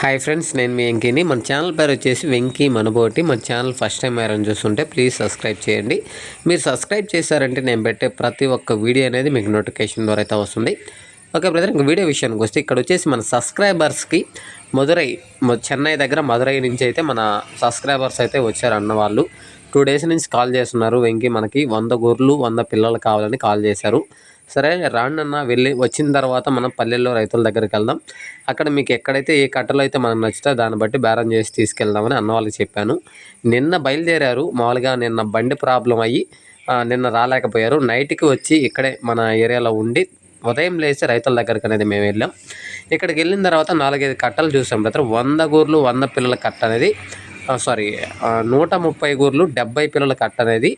Hi friends నేను మీ వెంకీని. మన channel పేరు వచ్చేసి వెంకీ మనబోటి. మన ఛానల్ ఫస్ట్ టైం ఎవరైనా చూస్తుంటే ప్లీజ్ సబ్స్క్రైబ్ చేయండి. మీరు సబ్స్క్రైబ్ చేశారంటే నేను పెట్టే ప్రతి ఒక్క వీడియో అనేది మీకు నోటిఫికేషన్ ద్వారా అయితే వస్తుంది. ఓకే బ్రదర్ ఇంక వీడియో విషయానికి వస్తే ఇక్కడ వచ్చేసి మన సబ్స్క్రైబర్స్కి మధురై చెన్నై దగ్గర మధురై నుంచి అయితే మన సబ్స్క్రైబర్స్ అయితే వచ్చారు అన్న వాళ్ళు. టూ డేస్ నుంచి కాల్ చేస్తున్నారు. వెంకీ మనకి వంద గొర్రెలు వంద పిల్లలు కావాలని కాల్ చేశారు. సరే రాండి అన్న. వెళ్ళి వచ్చిన తర్వాత మనం పల్లెల్లో రైతుల దగ్గరికి వెళ్దాం. అక్కడ మీకు ఎక్కడైతే ఏ కట్టలో అయితే మనకు నచ్చితే దాన్ని బట్టి బేరం చేసి తీసుకెళ్దామని అన్న వాళ్ళకి చెప్పాను. నిన్న బయలుదేరారు. మామూలుగా నిన్న బండి ప్రాబ్లం అయ్యి నిన్న రాలేకపోయారు. నైట్కి వచ్చి ఇక్కడే మన ఏరియాలో ఉండి ఉదయం లేచి రైతుల దగ్గరికి అనేది మేము వెళ్ళాం. ఇక్కడికి వెళ్ళిన తర్వాత నాలుగైదు కట్టలు చూసాం బ్రదర్. వంద గూర్లు వంద పిల్లల కట్ట అనేది సారీ నూట ముప్పై గూర్లు డెబ్బై పిల్లల కట్ట అనేది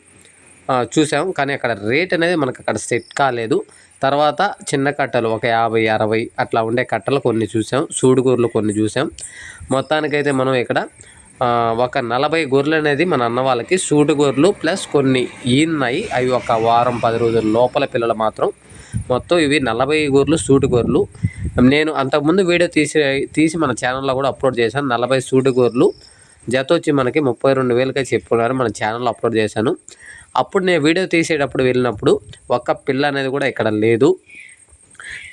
చూసాం. కానీ అక్కడ రేట్ అనేది మనకు అక్కడ సెట్ కాలేదు. తర్వాత చిన్న కట్టలు ఒక యాభై అరవై అట్లా ఉండే కట్టలు కొన్ని చూసాం. సూడుగూర్లు కొన్ని చూసాం. మొత్తానికైతే మనం ఇక్కడ ఒక నలభై గొర్రెలు అనేది మన అన్న వాళ్ళకి సూటుగొర్రెలు ప్లస్ కొన్ని ఈన్నాయి అవి ఒక వారం పది రోజుల లోపల పిల్లలు మాత్రం మొత్తం ఇవి నలభై గొర్రెలు సూటు గొర్రెలు నేను అంతకుముందు వీడియో తీసి తీసి మన ఛానల్లో కూడా అప్లోడ్ చేశాను. నలభై సూటు గొర్రెలు జత వచ్చి మనకి ముప్పై రెండు వేలకే చెప్పుకున్నారు. మన ఛానల్లో అప్లోడ్ చేశాను. అప్పుడు నేను వీడియో తీసేటప్పుడు వెళ్ళినప్పుడు ఒక్క పిల్ల అనేది కూడా ఇక్కడ లేదు.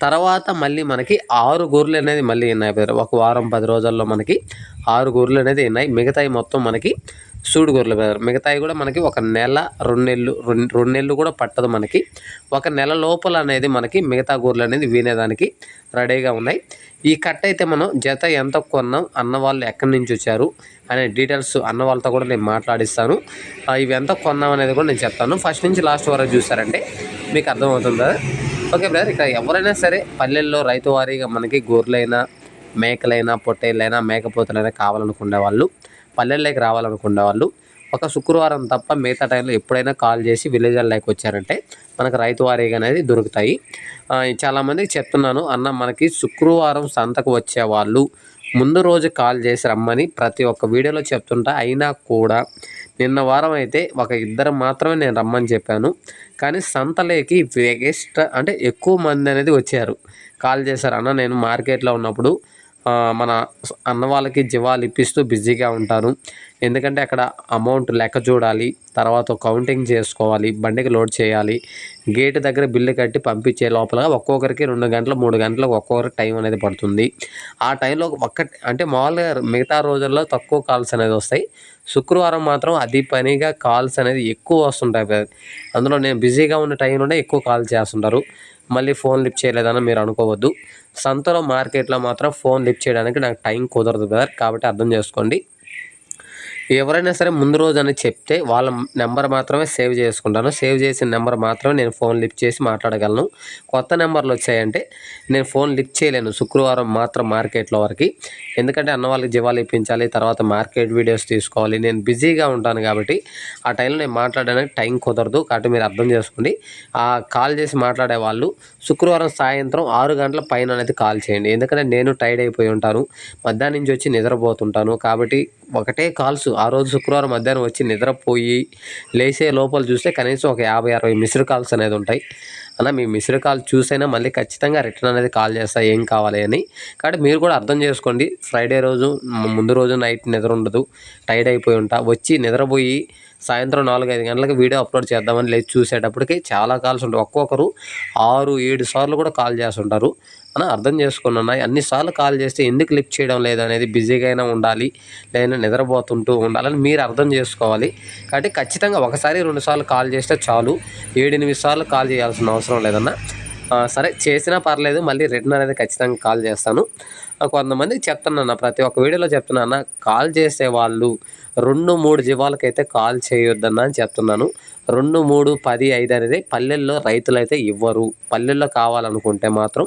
తర్వాత మళ్ళీ మనకి ఆరు గొర్రెలు అనేది మళ్ళీ ఉన్నాయి. ఒక వారం పది రోజుల్లో మనకి ఆరు గొర్రెలు అనేది ఉన్నాయి. మిగతాయి మొత్తం మనకి సూడు గొర్రెలు బ్రదర్ మిగతాయి కూడా మనకి ఒక నెల రెండు నెలలు రెండు రెండు నెలలు కూడా పట్టదు మనకి. ఒక నెల లోపల అనేది మనకి మిగతా గొర్రెలు అనేది వినేదానికి రెడీగా ఉన్నాయి. ఈ కట్ట అయితే మనం జత ఎంత కొన్నాం అన్న వాళ్ళు ఎక్కడి నుంచి వచ్చారు అనే డీటెయిల్స్ అన్న వాళ్ళతో కూడా నేను మాట్లాడిస్తాను. ఇవి ఎంత కొన్నాం అనేది కూడా నేను చెప్తాను. ఫస్ట్ నుంచి లాస్ట్ వరకు చూసారంటే మీకు అర్థమవుతుంది? ఓకే బ్రదర్ ఇక్కడ ఎవరైనా సరే పల్లెల్లో రైతు వారీగా మనకి గొర్రెలైనా మేకలైనా పొట్టేళ్ళైనా మేకపోతలైనా కావాలనుకునే వాళ్ళు పల్లెల్లోకి రావాలనుకునే వాళ్ళు ఒక శుక్రవారం తప్ప మిగతా టైంలో ఎప్పుడైనా కాల్ చేసి విలేజ్లలోకి వచ్చారంటే మనకు రైతు వారీగా అనేది దొరుకుతాయి. చాలామందికి చెప్తున్నాను అన్న మనకి శుక్రవారం సంతకు వచ్చే వాళ్ళు ముందు రోజు కాల్ చేసి రమ్మని ప్రతి ఒక్క వీడియోలో చెప్తుంటా. అయినా కూడా నిన్న వారం అయితే ఒక ఇద్దరు మాత్రమే నేను రమ్మని చెప్పాను. కానీ సంతలేకి ఎక్స్ట్రా అంటే ఎక్కువ మంది అనేది వచ్చారు. కాల్ చేశారు అన్న నేను మార్కెట్లో ఉన్నప్పుడు మన అన్న వాళ్ళకి జీవాలు ఇప్పిస్తూ బిజీగా ఉంటారు. ఎందుకంటే అక్కడ అమౌంట్ లెక్క చూడాలి తర్వాత కౌంటింగ్ చేసుకోవాలి బండికి లోడ్ చేయాలి గేట్ దగ్గర బిల్లు కట్టి పంపించే లోపల ఒక్కొక్కరికి రెండు గంటలు మూడు గంటలకు ఒక్కొక్కరికి టైం అనేది పడుతుంది. ఆ టైంలో ఒక్క అంటే మామూలుగా మిగతా రోజుల్లో తక్కువ కాల్స్ అనేది వస్తాయి. శుక్రవారం మాత్రం అది పనిగా కాల్స్ అనేది ఎక్కువ వస్తుంటాయి. అందులో నేను బిజీగా ఉన్న టైంలోనే ఎక్కువ కాల్ చేస్తుంటారు. మళ్ళీ ఫోన్ లిఫ్ట్ చేయలేదని మీరు అనుకోవద్దు. సంతలో మార్కెట్లో మాత్రం ఫోన్ లిఫ్ట్ చేయడానికి నాకు టైం కుదరదు బ్రదర్. కాబట్టి అర్థం చేసుకోండి. ఎవరైనా సరే ముందు రోజు అని చెప్తే వాళ్ళ నెంబర్ మాత్రమే సేవ్ చేసుకుంటాను. సేవ్ చేసిన నెంబర్ మాత్రమే నేను ఫోన్ లిఫ్ట్ చేసి మాట్లాడగలను. కొత్త నెంబర్లు వచ్చాయంటే నేను ఫోన్ లిఫ్ట్ చేయలేను. శుక్రవారం మాత్రం మార్కెట్లో వరకు. ఎందుకంటే అన్న వాళ్ళకి జీవాలు ఇప్పించాలి తర్వాత మార్కెట్ వీడియోస్ తీసుకోవాలి. నేను బిజీగా ఉంటాను కాబట్టి ఆ టైంలో నేను మాట్లాడడానికి టైం కుదరదు. కాబట్టి మీరు అర్థం చేసుకోండి. ఆ కాల్ చేసి మాట్లాడే వాళ్ళు శుక్రవారం సాయంత్రం ఆరు గంటల పైన అనేది కాల్ చేయండి. ఎందుకంటే నేను టైర్డ్ అయిపోయి ఉంటాను. మధ్యాహ్నం నుంచి వచ్చి నిద్రపోతుంటాను. కాబట్టి ఒకటే కాల్స్ ఆ రోజు శుక్రవారం మధ్యాహ్నం వచ్చి నిద్రపోయి లేచే లోపల చూస్తే కనీసం ఒక యాభై అరవై మిస్డ్ కాల్స్ అనేది ఉంటాయి. అలా మీ మిస్డ్ కాల్ చూసైనా మళ్ళీ ఖచ్చితంగా రిటర్న్ అనేది కాల్ చేస్తా ఏం కావాలి అని. కాబట్టి మీరు కూడా అర్థం చేసుకోండి. ఫ్రైడే రోజు ముందు రోజు నైట్ నిద్ర ఉండదు. టైర్డ్ అయిపోయి ఉంటా. వచ్చి నిద్రపోయి సాయంత్రం నాలుగు ఐదు గంటలకు వీడియో అప్లోడ్ చేద్దామని లేచి చూసేటప్పటికి చాలా కాల్స్ ఉంటాయి. ఒక్కొక్కరు ఆరు ఏడు సార్లు కూడా కాల్ చేస్తుంటారు. అని అర్థం చేసుకున్నా అన్నిసార్లు కాల్ చేస్తే ఎందుకు లిఫ్ట్ చేయడం లేదు అనేది బిజీగా అయినా ఉండాలి లేదా నిద్రపోతుంటూ ఉండాలని మీరు అర్థం చేసుకోవాలి. కాబట్టి ఖచ్చితంగా ఒకసారి రెండు సార్లు కాల్ చేస్తే చాలు. ఏడెనిమిది సార్లు కాల్ చేయాల్సిన అవసరం లేదన్నా. సరే చేసినా పర్లేదు మళ్ళీ రిటర్న్ అనేది ఖచ్చితంగా కాల్ చేస్తాను. కొంతమందికి చెప్తున్నాను ప్రతి ఒక్క వీడియోలో చెప్తున్నాను కాల్ చేసే వాళ్ళు రెండు మూడు జీవాలకైతే కాల్ చేయొద్దన్న అని చెప్తున్నాను. రెండు మూడు పది ఐదు అనేది పల్లెల్లో రైతులు అయితే ఇవ్వరు. పల్లెల్లో కావాలనుకుంటే మాత్రం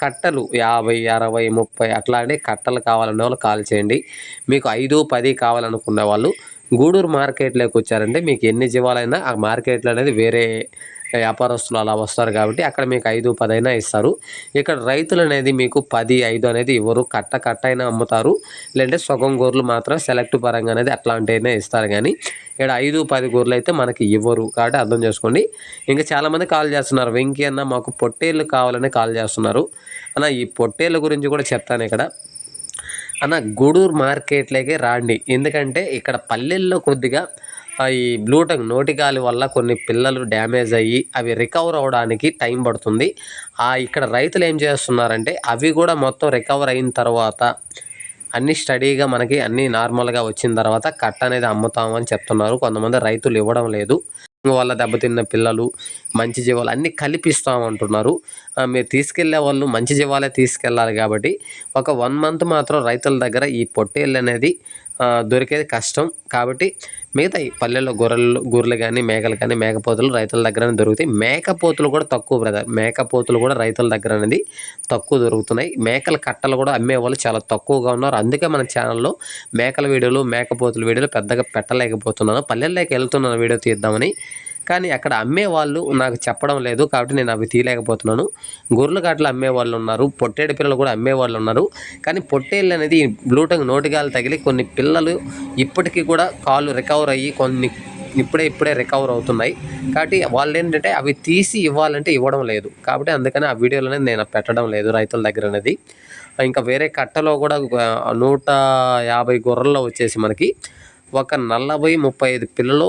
కట్టలు యాభై అరవై ముప్పై అట్లాంటి కట్టలు కావాలనే వాళ్ళు కాల్ చేయండి. మీకు ఐదు పది కావాలనుకునే వాళ్ళు గూడూరు మార్కెట్లోకి వచ్చారంటే మీకు ఎన్ని జీవాలైనా ఆ మార్కెట్లో అనేది వేరే వ్యాపారస్తులు అలా వస్తారు కాబట్టి అక్కడ మీకు ఐదు పది అయినా ఇస్తారు. ఇక్కడ రైతులు అనేది మీకు పది ఐదు అనేది ఇవ్వరు. కట్ట కట్ట అయినా అమ్ముతారు. లేదంటే సగం గొర్రెలు మాత్రం సెలెక్ట్ పరంగా అనేది అట్లాంటివైనా ఇస్తారు కానీ ఇక్కడ ఐదు పది గొర్రెలు అయితే మనకి ఇవ్వరు కాబట్టి అర్థం చేసుకోండి. ఇంకా చాలామంది కాల్ చేస్తున్నారు. వెంకీ అన్న మాకు పొట్టేళ్ళు కావాలని కాల్ చేస్తున్నారు. అన్న ఈ పొట్టేళ్ళ గురించి కూడా చెప్తాను ఇక్కడ. అన్న గూడూరు మార్కెట్లోకి రాండి. ఎందుకంటే ఇక్కడ పల్లెల్లో కొద్దిగా ఈ బ్లూటంగ్ నోటిగాలి వల్ల కొన్ని పిల్లలు డ్యామేజ్ అయ్యి అవి రికవర్ అవడానికి టైం పడుతుంది. ఆ ఇక్కడ రైతులు ఏం చేస్తున్నారంటే అవి కూడా మొత్తం రికవర్ అయిన తర్వాత అన్ని స్టడీగా మనకి అన్ని నార్మల్గా వచ్చిన తర్వాత కట్ట అనేది అమ్ముతామని చెప్తున్నారు. కొంతమంది రైతులు ఇవ్వడం లేదు. వల్ల దెబ్బతిన్న పిల్లలు మంచి జీవాలు అన్నీ కలిపిస్తామంటున్నారు. మీరు తీసుకెళ్ళే వాళ్ళు మంచి జీవాలే తీసుకెళ్ళాలి కాబట్టి ఒక వన్ మంత్ మాత్రం రైతుల దగ్గర ఈ పొట్టేళ్ళు అనేది దొరికేది కష్టం. కాబట్టి మిగతా పల్లెల్లో గొర్రెలు గొర్రెలు కానీ మేకలు కానీ మేకపోతులు రైతుల దగ్గర దొరుకుతాయి. మేకపోతులు కూడా తక్కువ బ్రదర్. మేకపోతులు కూడా రైతుల దగ్గర అనేది తక్కువ దొరుకుతున్నాయి. మేకల కట్టలు కూడా అమ్మే వాళ్ళు చాలా తక్కువగా ఉన్నారు. అందుకే మన ఛానల్లో మేకల వీడియోలు మేకపోతుల వీడియోలు పెద్దగా పెట్టలేకపోతున్నాను. పల్లెల్లోకి వెళ్తున్నాను వీడియో తీద్దామని కానీ అక్కడ అమ్మే వాళ్ళు నాకు చెప్పడం లేదు కాబట్టి నేను అవి తీయలేకపోతున్నాను. గొర్రెల కాటలు అమ్మే వాళ్ళు ఉన్నారు పొట్టేడు పిల్లలు కూడా అమ్మే వాళ్ళు ఉన్నారు. కానీ పొట్టేళ్ళు అనేది బ్లూటంగ్ నోటిగాలు తగిలి కొన్ని పిల్లలు ఇప్పటికీ కూడా కాళ్ళు రికవర్ అయ్యి కొన్ని ఇప్పుడే ఇప్పుడే రికవర్ అవుతున్నాయి. కాబట్టి వాళ్ళు ఏంటంటే అవి తీసి ఇవ్వాలంటే ఇవ్వడం లేదు. కాబట్టి అందుకని ఆ వీడియోలు అనేది నేను పెట్టడం లేదు రైతుల దగ్గర అనేది. ఇంకా వేరే కట్టలో కూడా నూట యాభై గొర్రెల్లో వచ్చేసి మనకి ఒక నలభై ముప్పై ఐదు పిల్లలు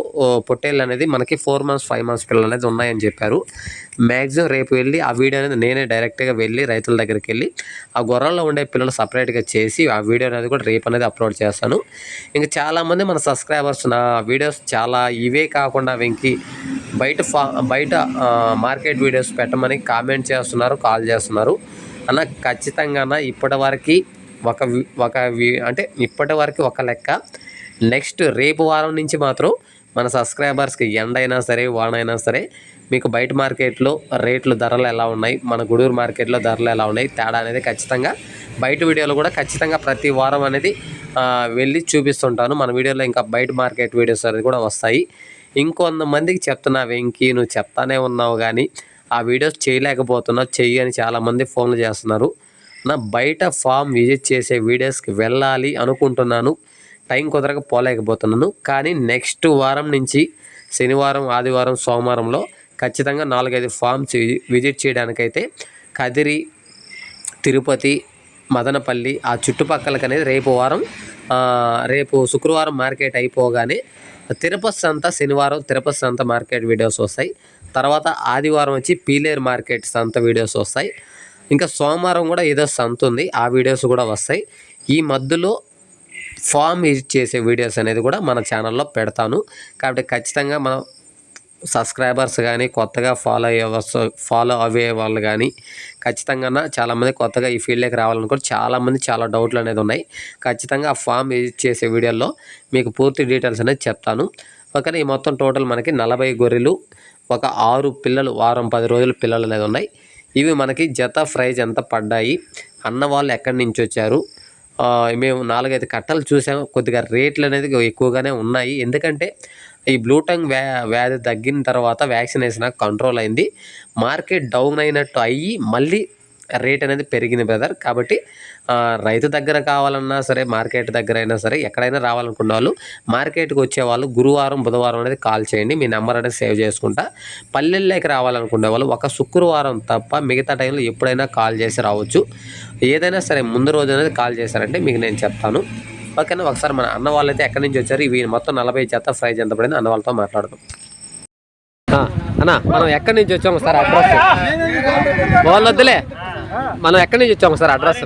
పొట్టేళ్ళు అనేది మనకి ఫోర్ మంత్స్ ఫైవ్ మంత్స్ పిల్లలు అనేది ఉన్నాయని చెప్పారు. మ్యాక్సిమం రేపు వెళ్ళి ఆ వీడియో అనేది నేనే డైరెక్ట్గా వెళ్ళి రైతుల దగ్గరికి వెళ్ళి ఆ గొర్రెల్లో ఉండే పిల్లలు సపరేట్గా చేసి ఆ వీడియో అనేది కూడా రేపు అనేది అప్లోడ్ చేస్తాను. ఇంకా చాలామంది మన సబ్స్క్రైబర్స్ నా వీడియోస్ చాలా ఇవే కాకుండా వెంకి బయట ఫా బయట మార్కెట్ వీడియోస్ పెట్టమని కామెంట్ చేస్తున్నారు కాల్ చేస్తున్నారు. అన్న ఖచ్చితంగా ఇప్పటి వరకు ఒక ఒక అంటే ఇప్పటి వరకు ఒక లెక్క నెక్స్ట్ రేపు వారం నుంచి మాత్రం మన సబ్స్క్రైబర్స్కి ఎండ అయినా సరే వానైనా అయినా సరే మీకు బయట మార్కెట్లో రేట్లు ధరలు ఎలా ఉన్నాయి? మన గుడూరు మార్కెట్లో ధరలు ఎలా ఉన్నాయి? తేడా అనేది ఖచ్చితంగా బయట వీడియోలు కూడా ఖచ్చితంగా ప్రతి వారం అనేది వెళ్ళి చూపిస్తుంటాను. మన వీడియోలో ఇంకా బయట మార్కెట్ వీడియోస్ అనేది కూడా వస్తాయి. ఇంకొంతమందికి చెప్తున్నా వెంకీ నువ్వు చెప్తానే ఉన్నావు కానీ ఆ వీడియోస్ చేయలేకపోతున్నావు చెయ్యి అని చాలామంది ఫోన్లు చేస్తున్నారు. నా బయట ఫామ్ విజిట్ చేసే వీడియోస్కి వెళ్ళాలి అనుకుంటున్నాను. టైం కుదరక పోలేకపోతున్నాను. కానీ నెక్స్ట్ వారం నుంచి శనివారం ఆదివారం సోమవారంలో ఖచ్చితంగా నాలుగైదు ఫామ్స్ విజిట్ చేయడానికైతే కదిరి తిరుపతి మదనపల్లి ఆ చుట్టుపక్కలకి అనేది రేపు వారం రేపు శుక్రవారం మార్కెట్ అయిపోగానే తిరుపతి సంత శనివారం తిరుపతి సంత మార్కెట్ వీడియోస్ వస్తాయి. తర్వాత ఆదివారం వచ్చి పీలేరు మార్కెట్ సంత వీడియోస్ వస్తాయి. ఇంకా సోమవారం కూడా ఏదో సంత ఉంది ఆ వీడియోస్ కూడా వస్తాయి. ఈ మధ్యలో ఫామ్ విజిట్ చేసే వీడియోస్ అనేది కూడా మన ఛానల్లో పెడతాను. కాబట్టి ఖచ్చితంగా మనం సబ్స్క్రైబర్స్ కానీ కొత్తగా ఫాలో అయ్యే ఫాలో అయ్యే వాళ్ళు కానీ ఖచ్చితంగా చాలామంది కొత్తగా ఈ ఫీల్డ్లోకి రావాలనుకో చాలామంది చాలా డౌట్లు అనేది ఉన్నాయి. ఖచ్చితంగా ఆ ఫామ్ విజిట్ చేసే వీడియోలో మీకు పూర్తి డీటెయిల్స్ అనేది చెప్తాను. ఓకేనా ఈ మొత్తం టోటల్ మనకి నలభై గొర్రెలు ఒక ఆరు పిల్లలు వారం పది రోజుల పిల్లలు అనేది ఉన్నాయి. ఇవి మనకి జత ప్రైజ్ ఎంత పడ్డాయి అన్న వాళ్ళు ఎక్కడి నుంచి వచ్చారు మేము నాలుగైదు కట్టలు చూసాము. కొద్దిగా రేట్లు అనేది ఎక్కువగానే ఉన్నాయి. ఎందుకంటే ఈ బ్లూటంగ్ వ్యా వ్యాధి తగ్గిన తర్వాత వ్యాక్సినేషన్ కంట్రోల్ అయింది. మార్కెట్ డౌన్ అయినట్టు అయ్యి మళ్ళీ రేట్ అనేది పెరిగింది బ్రదర్. కాబట్టి రైతు దగ్గర కావాలన్నా సరే మార్కెట్ దగ్గర అయినా సరే ఎక్కడైనా రావాలనుకున్న వాళ్ళు మార్కెట్కి వచ్చేవాళ్ళు గురువారం బుధవారం అనేది కాల్ చేయండి. మీ నెంబర్ అనేది సేవ్ చేసుకుంటా. పల్లెల్లోకి రావాలనుకునే వాళ్ళు ఒక శుక్రవారం తప్ప మిగతా టైంలో ఎప్పుడైనా కాల్ చేసి రావచ్చు. ఏదైనా సరే ముందు రోజు అనేది కాల్ చేశారంటే మీకు నేను చెప్తాను. ఓకేనా? ఒకసారి మన అన్న వాళ్ళైతే ఎక్కడి నుంచి వచ్చారు? ఇవి మొత్తం నలభై జత ప్రైజ్ ఎంత పడింది. అన్న వాళ్ళతో మాట్లాడదాం అన్న మనం ఎక్కడి నుంచి వచ్చాము సార్ అడ్రస్? వాళ్ళు వద్దులే మనం ఎక్కడి నుంచి వచ్చాము సార్ అడ్రస్?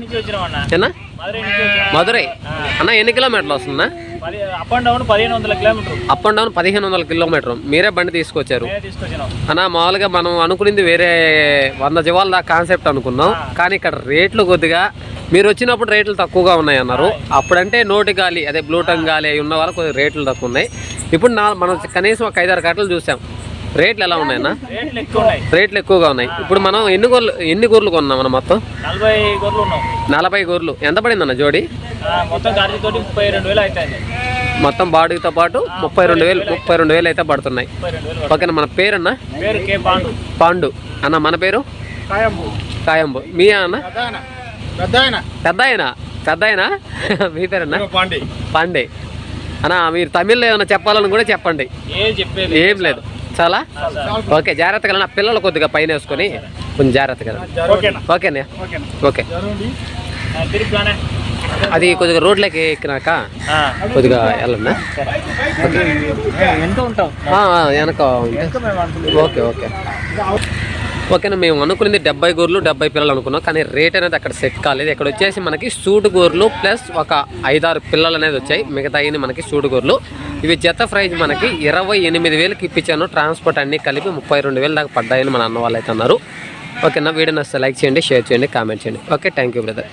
మధురై. అన్న ఎన్ని కిలోమీటర్లు వస్తుందా? అప్ అండ్ డౌన్ పదిహేను వందల కిలోమీటర్ అప్ అండ్ డౌన్ పదిహేను వందల కిలోమీటర్ మీరే బండి తీసుకొచ్చారు. అన్న మామూలుగా మనం అనుకునేది వేరే వంద జీవాల కాన్సెప్ట్ అనుకున్నాం. కానీ ఇక్కడ రేట్లు కొద్దిగా మీరు వచ్చినప్పుడు రేట్లు తక్కువగా ఉన్నాయి అన్నారు అప్పుడంటే నోటి గాలి అదే బ్లూటంగ్ గాలి ఉన్న వాళ్ళకి కొద్దిగా రేట్లు తక్కువ ఉన్నాయి. ఇప్పుడు నా మనం కనీసం ఒక ఐదారు కట్టలు చూసాం. రేట్లు ఎలా ఉన్నాయన్న? రేట్లు ఎక్కువ ఉన్నాయి. రేట్లు ఎక్కువగా ఉన్నాయి. ఇప్పుడు మనం ఎన్ని గొర్రెలు ఎన్ని గొర్రెలు కొన్నాం మనం మొత్తం? నలభై గొర్రెలు ఎంత పడిందన్న జోడి? ఆ, మొత్తం బాడీతో పాటు ముప్పై రెండు వేలు ముప్పై రెండు వేలు అయితే పడుతున్నాయి. ఓకేనా మన పేరన్నా? పడుతుంది. పేరు కే పాండు. పాండు. అన్న మన పేరు? కాయంబు. కాయంబు. మీ అన్న? పెద్ద ఆయన పెద్ద ఆయన మీ పేరన్నా? పాండి. పాండే. అన్న మీరు తమిళ్ళో ఏమైనా చెప్పాలని కూడా చెప్పండి. ఏం చెప్పేది? ఏం లేదు. చాలా ఓకే జాగ్రత్తగా నా పిల్లలు కొద్దిగా పైన వేసుకొని కొంచెం జాగ్రత్తగా ఓకేనా? ఓకే. అది కొద్దిగా రోడ్లకి ఎక్కినాక. కొద్దిగా వెళ్ళండి వెనక. Okay okay. ఓకేనా మేము అనుకున్నది డెబ్బై గోర్లు డెబ్బై పిల్లలు అనుకున్నాం కానీ రేట్ అనేది అక్కడ సెట్ కాలేదు. ఇక్కడ వచ్చేసి మనకి సూటు గోర్లు ప్లస్ ఒక ఐదారు పిల్లలు అనేది వచ్చాయి. మిగతా మనకి సూటు గోర్లు. ఇవి జత ప్రైజ్ మనకి ఇరవై ఎనిమిది వేలకి ఇప్పించాను. ట్రాన్స్పోర్ట్ అన్ని కలిపి ముప్పై రెండు వేలు దాకా పడ్డాయని మన అన్న వాళ్ళు అయితే అన్నారు. ఓకేనా? వీడియో నచ్చితే లైక్ చేయండి షేర్ చేయండి కామెంట్ చేయండి. Okay thank you brother